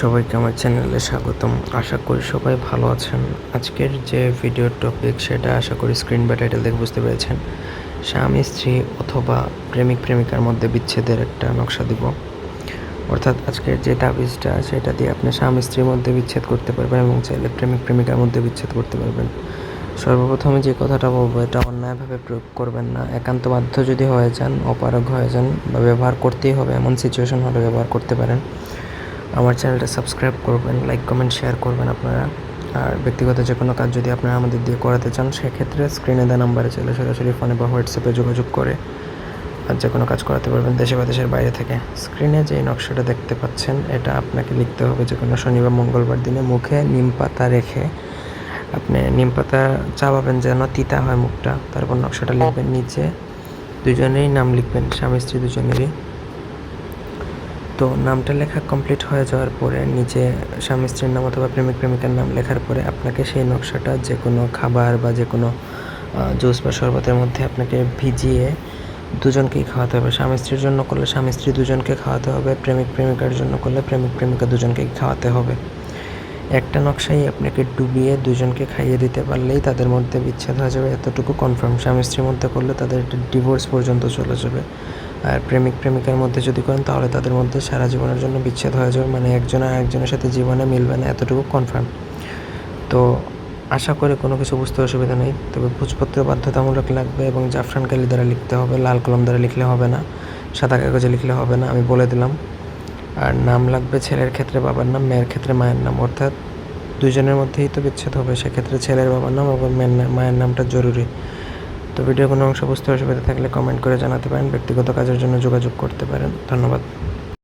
সবাইকে আমার চ্যানেলে স্বাগতম। আশা করি সবাই ভালো আছেন। আজকের যে ভিডিওর টপিক সেটা আশা করি স্ক্রিন বা টাইটেল দেখে বুঝতে পেরেছেন। স্বামী, স্ত্রী অথবা প্রেমিক, প্রেমিকার মধ্যে বিচ্ছেদের একটা নকশা দিব। অর্থাৎ আজকের যে তাবিজটা, সেটা দিয়ে আপনি স্বামী, স্ত্রীর মধ্যে বিচ্ছেদ করতে পারবেন এবং চাইলে প্রেমিক, প্রেমিকার মধ্যে বিচ্ছেদ করতে পারবেন। সর্বপ্রথমে যে কথাটা বলব, এটা অন্যায়ভাবে প্রয়োগ করবেন না। একান্ত বাধ্য যদি হয়ে যান, অপারগ হয়ে যান বা ব্যবহার করতেই হবে, এমন সিচুয়েশন হলে ব্যবহার করতে পারেন। আমার চ্যানেলটা সাবস্ক্রাইব করবেন লাইক কমেন্ট শেয়ার করবেন আপনারা। আর ব্যক্তিগত যে কোনো কাজ যদি আপনারা আমাদের দিয়ে করাতে চান সেক্ষেত্রে স্ক্রিনে দেওয়া নাম্বারে চলে সরাসরি ফোনে বা হোয়াটসঅ্যাপে যোগাযোগ করে আর যে কোনো কাজ করাতে পারবেন দেশে বা দেশের বাইরে থেকে। স্ক্রিনে যে নকশাটা দেখতে পাচ্ছেন এটা আপনাকে লিখতে হবে যে কোনো শনি বা মঙ্গলবার দিনে মুখে নিম পাতা রেখে আপনি নিম পাতা চাবাবেন যেন তিতা হয় মুখটা। তারপর নকশাটা লিখবেন নিচে। দুজনেই নাম লিখবেন স্বামী স্ত্রী দুজনেরই। তো নামটা লেখা কমপ্লিট হয়ে যাওয়ার পরে নিচে স্বামী স্ত্রীর নাম অথবা প্রেমিক প্রেমিকার নাম লেখার পরে আপনাকে সেই নকশাটা যে কোনো খাবার বা যে কোনো জুস বা শরবতের মধ্যে আপনাকে ভিজিয়ে দুজনকেই খাওয়াতে হবে। স্বামী স্ত্রীর জন্য করলে স্বামী স্ত্রী দুজনকে খাওয়াতে হবে, প্রেমিক প্রেমিকার জন্য করলে প্রেমিক প্রেমিকা দুজনকেই খাওয়াতে হবে। একটা নকশাই আপনাকে ডুবিয়ে দুজনকে খাইয়ে দিতে পারলেই তাদের মধ্যে বিচ্ছেদ হয়ে যাবে। এতটুকু কনফার্ম স্বামী স্ত্রীর মধ্যে করলে তাদের ডিভোর্স পর্যন্ত চলে যাবে। আর প্রেমিক প্রেমিকার মধ্যে যদি করেন, তাহলে তাদের মধ্যে সারা জীবনের জন্য বিচ্ছেদ হয়ে যাবে। মানে একজন আর একজনের সাথে জীবনে মিলবে না, এতটুকু কনফার্ম তো আশা করি কোনো কিছু বুঝতে অসুবিধা নেই। তবে ভোজপত্র বাধ্যতামূলক লাগবে এবং জাফরান কালি দ্বারা লিখতে হবে, লাল কলম দ্বারা লিখলে হবে না, সাদা কাগজে লিখলে হবে না, আমি বলে দিলাম। আর নাম লাগবে ছেলের ক্ষেত্রে বাবার নাম, মেয়ের ক্ষেত্রে মায়ের নাম। অর্থাৎ দুজনের মধ্যেই তো বিচ্ছেদ হবে, সেক্ষেত্রে ছেলের বাবার নাম এবং মেয়ের মায়ের নামটা জরুরি। তো ভিডিও কোনো অংশ বুঝতে অসুবিধা থাকলে কমেন্ট করে জানাতে পারেন, ব্যক্তিগত কাজের জন্য যোগাযোগ করতে পারেন। ধন্যবাদ।